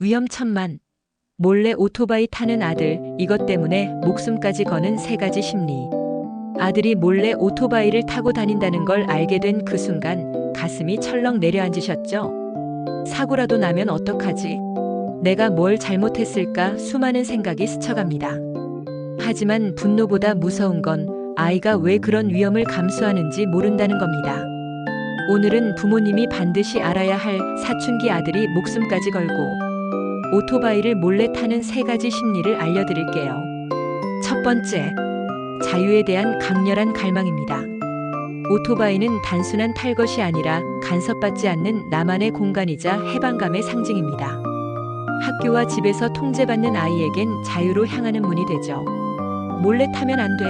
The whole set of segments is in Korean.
위험천만. 몰래 오토바이 타는 아들, 이것 때문에 목숨까지 거는 세 가지 심리. 아들이 몰래 오토바이를 타고 다닌다는 걸 알게 된 그 순간 가슴이 철렁 내려앉으셨죠. 사고라도 나면 어떡하지? 내가 뭘 잘못했을까 수많은 생각이 스쳐갑니다. 하지만 분노보다 무서운 건 아이가 왜 그런 위험을 감수하는지 모른다는 겁니다. 오늘은 부모님이 반드시 알아야 할 사춘기 아들이 목숨까지 걸고 오토바이를 몰래 타는 세 가지 심리를 알려드릴게요. 첫 번째, 자유에 대한 강렬한 갈망입니다. 오토바이는 단순한 탈 것이 아니라 간섭받지 않는 나만의 공간이자 해방감의 상징입니다. 학교와 집에서 통제받는 아이에겐 자유로 향하는 문이 되죠. 몰래 타면 안 돼.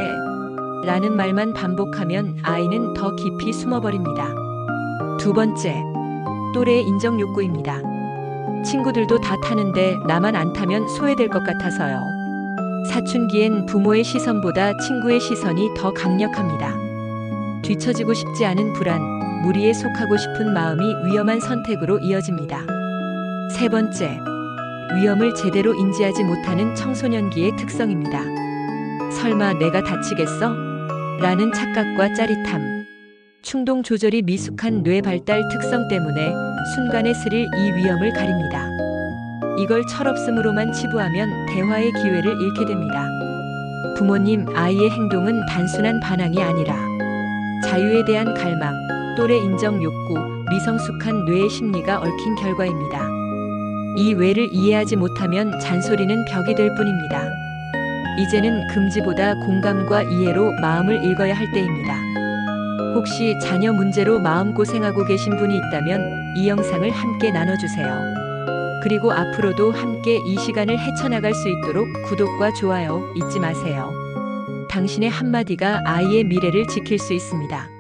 라는 말만 반복하면 아이는 더 깊이 숨어버립니다. 두 번째, 또래의 인정 욕구입니다. 친구들도 다 타는데 나만 안 타면 소외될 것 같아서요. 사춘기엔 부모의 시선보다 친구의 시선이 더 강력합니다. 뒤처지고 싶지 않은 불안, 무리에 속하고 싶은 마음이 위험한 선택으로 이어집니다. 세 번째, 위험을 제대로 인지하지 못하는 청소년기의 특성입니다. 설마 내가 다치겠어? 라는 착각과 짜릿함. 충동 조절이 미숙한 뇌 발달 특성 때문에 순간의 스릴 이 위험을 가립니다. 이걸 철없음으로만 치부하면 대화의 기회를 잃게 됩니다. 부모님, 아이의 행동은 단순한 반항이 아니라 자유에 대한 갈망, 또래 인정 욕구, 미성숙한 뇌의 심리가 얽힌 결과입니다. 이 외를 이해하지 못하면 잔소리는 벽이 될 뿐입니다. 이제는 금지보다 공감과 이해로 마음을 읽어야 할 때입니다. 혹시 자녀 문제로 마음고생하고 계신 분이 있다면 이 영상을 함께 나눠주세요. 그리고 앞으로도 함께 이 시간을 헤쳐나갈 수 있도록 구독과 좋아요 잊지 마세요. 당신의 한마디가 아이의 미래를 지킬 수 있습니다.